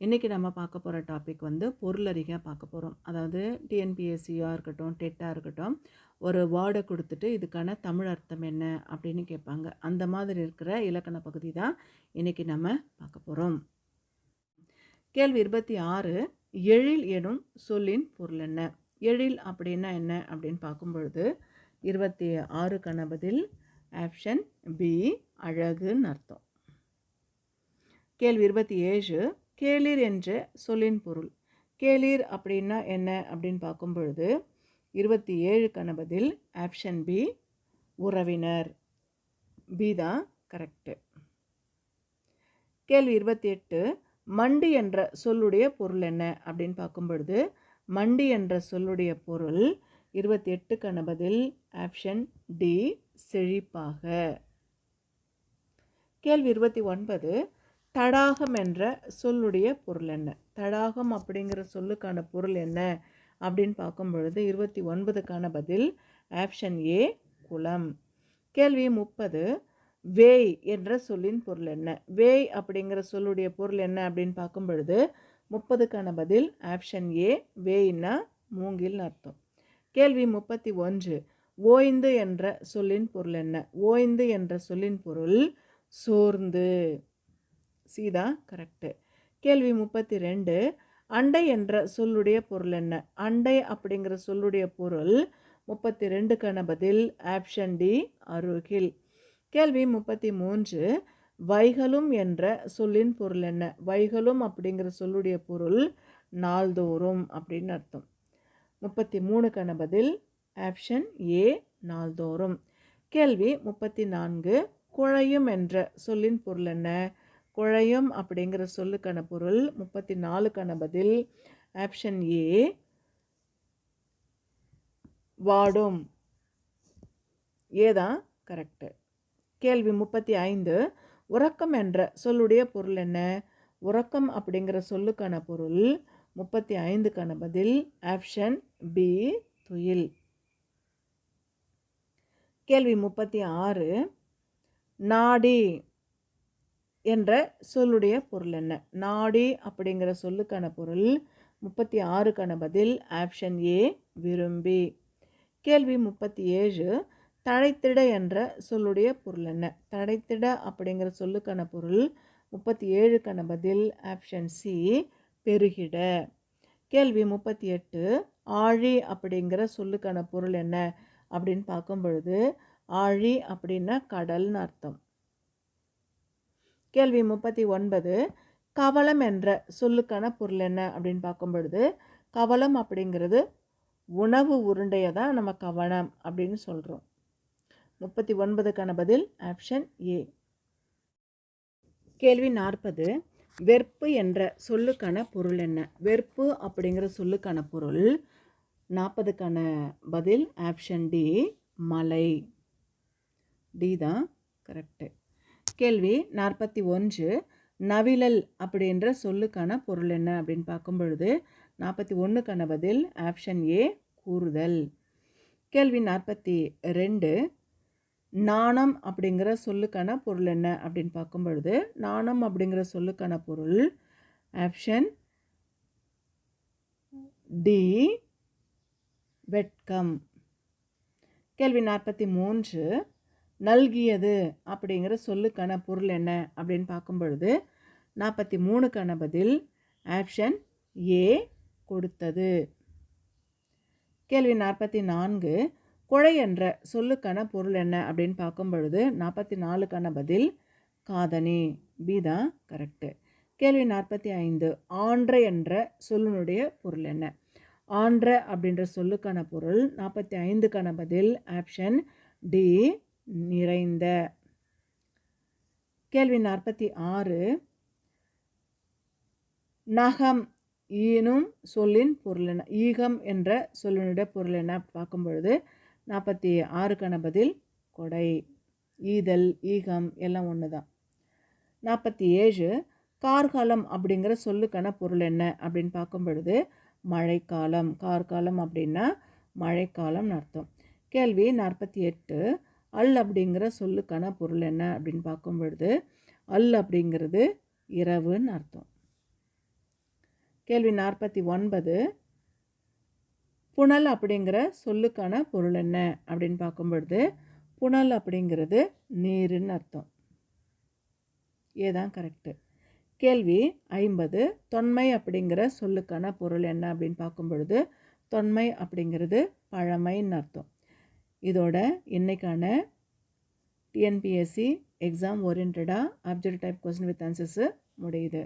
இன்றைக்கி நம்ம பார்க்க போகிற டாபிக் வந்து பொருளறிக பார்க்க போகிறோம் அதாவது டிஎன்பிஎஸ்சியாக இருக்கட்டும் டெட்டாக இருக்கட்டும் ஒரு வேர்டை கொடுத்துட்டு இதுக்கான தமிழ் அர்த்தம் என்ன அப்படின்னு கேட்பாங்க. அந்த மாதிரி இருக்கிற இலக்கண பகுதி தான் இன்றைக்கி நம்ம பார்க்க போகிறோம் கேள்வி இருபத்தி ஆறு எழில் எனும் சொல்லின் பொருள் என்ன? எழில் அப்படின்னா என்ன அப்படின்னு பார்க்கும் பொழுது இருபத்தி ஆறு கணபதில் ஆப்ஷன் பி அழகுன்னு அர்த்தம். கேள்வி இருபத்தி ஏழு கேளிர் என்ற சொல்லின் பொருள். கேளிர் அப்படின்னா என்ன அப்படின்னு பார்க்கும் பொழுது இருபத்தி ஏழு கணபதில் ஆப்ஷன் பி உறவினர். பி தான் கரெக்டு கேள்வி இருபத்தி எட்டு மண்டி என்ற சொல்லுடைய பொருள் என்ன அப்படின்னு பார்க்கும் பொழுது மண்டி என்ற சொல்லுடைய பொருள் இருபத்தி எட்டு கணபதில் ஆப்ஷன் டி செழிப்பாக. கேள்வி இருபத்தி ஒன்பது தடாகம் என்ற சொல்லுடைய பொருள் என்ன? தடாகம் அப்படிங்கிற சொல்லுக்கான பொருள் என்ன? அப்படின்னு பார்க்கும் பொழுது இருபத்தி ஒன்பதுக்கான பதில் ஆப்ஷன் ஏ குளம். கேள்வி முப்பது வேய் என்ற சொல்லின் பொருள் என்ன? வேய் அப்படிங்கிற சொல்லுடைய பொருள் என்ன அப்படின்னு பார்க்கும் பொழுது முப்பதுக்கான பதில் ஆப்ஷன் ஏ வேய்னா மூங்கில் அர்த்தம். கேள்வி முப்பத்தி ஒன்று ஓய்ந்து என்ற சொல்லின் பொருள் என்ன? ஓய்ந்து என்ற சொல்லின் பொருள் சோர்ந்து. சீதா கரெக்டு கேள்வி முப்பத்தி ரெண்டு அண்டை என்ற சொல்லுடைய பொருள் என்ன? அண்டை அப்படிங்கிற சொல்லுடைய பொருள் முப்பத்தி ரெண்டுக்கான பதில் ஆப்ஷன் டி அருகில். கேள்வி முப்பத்தி மூன்று வைகலும் என்ற சொல்லின் பொருள் என்ன? வைகளும் அப்படிங்கிற சொல்லுடைய பொருள் நாள்தோறும் அப்படின்னு அர்த்தம். முப்பத்தி மூணுக்கான பதில் ஆப்ஷன் ஏ நாள்தோறும். கேள்வி முப்பத்தி நான்கு குழையும் என்ற சொல்லின் பொருள் என்ன? குழையும் அப்படிங்கிற சொல்லுக்கான பொருள் முப்பத்தி நாலுக்கான பதில் ஆப்ஷன் ஏ. வாடும். ஏதான் கரெக்டு கேள்வி முப்பத்தி ஐந்து. உறக்கம் என்ற சொல்லுடைய பொருள் என்ன? உறக்கம் அப்படிங்கிற சொல்லுக்கான பொருள் முப்பத்தி ஐந்துக்கான பதில் ஆப்ஷன் பி துயில். கேள்வி முப்பத்தி ஆறு. நாடி. என்ற சொல்லுடைய பொருள் என்ன? நாடி அப்படிங்கிற சொல்லுக்கான பொருள் முப்பத்தி ஆறுக்கான பதில் ஆப்ஷன் ஏ விரும்பி கேள்வி முப்பத்தி ஏழு தழைத்திட என்ற சொல்லுடைய பொருள் என்ன? தழைத்திட அப்படிங்கிற சொல்லுக்கான பொருள் முப்பத்தி ஏழுக்கான பதில் ஆப்ஷன் சி பெருகிட. கேள்வி முப்பத்தி எட்டு ஆழி அப்படிங்கிற சொல்லுக்கான பொருள் என்ன? அப்படின்னு பார்க்கும் பொழுது ஆழி அப்படின்னா கடல்னு அர்த்தம். கேள்வி முப்பத்தி ஒன்பது கவலம் என்ற சொல்லுக்கான பொருள் என்ன அப்படின்னு பார்க்கும் பொழுது கவலம் அப்படிங்கிறது உணவு உருண்டையை தான் நம்ம கவனம் அப்படின்னு சொல்கிறோம் முப்பத்தி ஒன்பதுக்கான பதில் ஆப்ஷன் ஏ கேள்வி நாற்பது வெறுப்பு என்ற சொல்லுக்கான பொருள் என்ன? வெறுப்பு அப்படிங்கிற சொல்லுக்கான பொருள். நாற்பதுக்கான பதில் ஆப்ஷன் டி மலை. டி தான் கரெக்டு கேள்வி நாற்பத்தி ஒன்று நவிழல் அப்படின்ற சொல்லுக்கான பொருள் என்ன அப்படின்னு பார்க்கும் பொழுது நாற்பத்தி ஒன்றுக்கான பதில் ஆப்ஷன் ஏ கூறுதல். கேள்வி நாற்பத்தி ரெண்டு நாணம் அப்படிங்கிற சொல்லுக்கான பொருள் என்ன அப்படின்னு பார்க்கும் பொழுது நாணம் அப்படிங்கிற சொல்லுக்கான பொருள் ஆப்ஷன் டி வெட்கம். கேள்வி நாற்பத்தி மூன்று நல்கியது அப்படிங்கிற சொல்லுக்கான பொருள் என்ன அப்படின்னு பார்க்கும் பொழுது நாற்பத்தி மூணுக்கான பதில் ஆப்ஷன் ஏ கொடுத்தது. கேள்வி நாற்பத்தி நான்கு குழை என்ற சொல்லுக்கான பொருள் என்ன அப்படின்னு பார்க்கும் பொழுது நாற்பத்தி நாலுக்கான பதில் காதணி. பி தான் கரெக்டு கேள்வி நாற்பத்தி ஐந்து ஆன்ற என்ற சொல்லினுடைய பொருள் என்ன? ஆன்ற அப்படின்ற சொல்லுக்கான பொருள் நாற்பத்தி ஐந்துக்கான பதில் ஆப்ஷன் டி நிறைந்த. கேள்வி நாற்பத்தி ஆறு. நகம் ஈனும் சொல்லின் பொருள் என்ன ஈகம் என்ற சொல்லினுடைய பொருள் என்ன? பார்க்கும் பொழுது நாற்பத்தி ஆறுக்கான பதில் கொடை ஈதல் ஈகம் எல்லாம் ஒன்று தான் நாற்பத்தி ஏழு கார்காலம் அப்படிங்கிற சொல்லுக்கான பொருள் என்ன? அப்படின்னு பார்க்கும் பொழுது மழைக்காலம். கார்காலம் அப்படின்னா மழைக்காலம்னு அர்த்தம். கேள்வி நாற்பத்தி எட்டு அல் அப்படிங்கிற சொல்லுக்கான பொருள் என்ன அப்படின்னு பார்க்கும் பொழுது அல் அப்படிங்கிறது இரவுன்னு அர்த்தம். கேள்வி நாற்பத்தி ஒன்பது புனல் அப்படிங்கிற சொல்லுக்கான பொருள் என்ன அப்படின்னு பார்க்கும் பொழுது புனல் அப்படிங்கிறது நீருன்னு அர்த்தம். ஏதான் கரெக்டு கேள்வி ஐம்பது தொன்மை அப்படிங்கிற சொல்லுக்கான பொருள் என்ன அப்படின்னு பார்க்கும் பொழுது தொன்மை அப்படிங்கிறது பழமைன்னு அர்த்தம். இதோட இன்றைக்கான டிஎன்பிஎஸ்சி எக்ஸாம் ஓரியன்டாக object type question with answers முடியுது.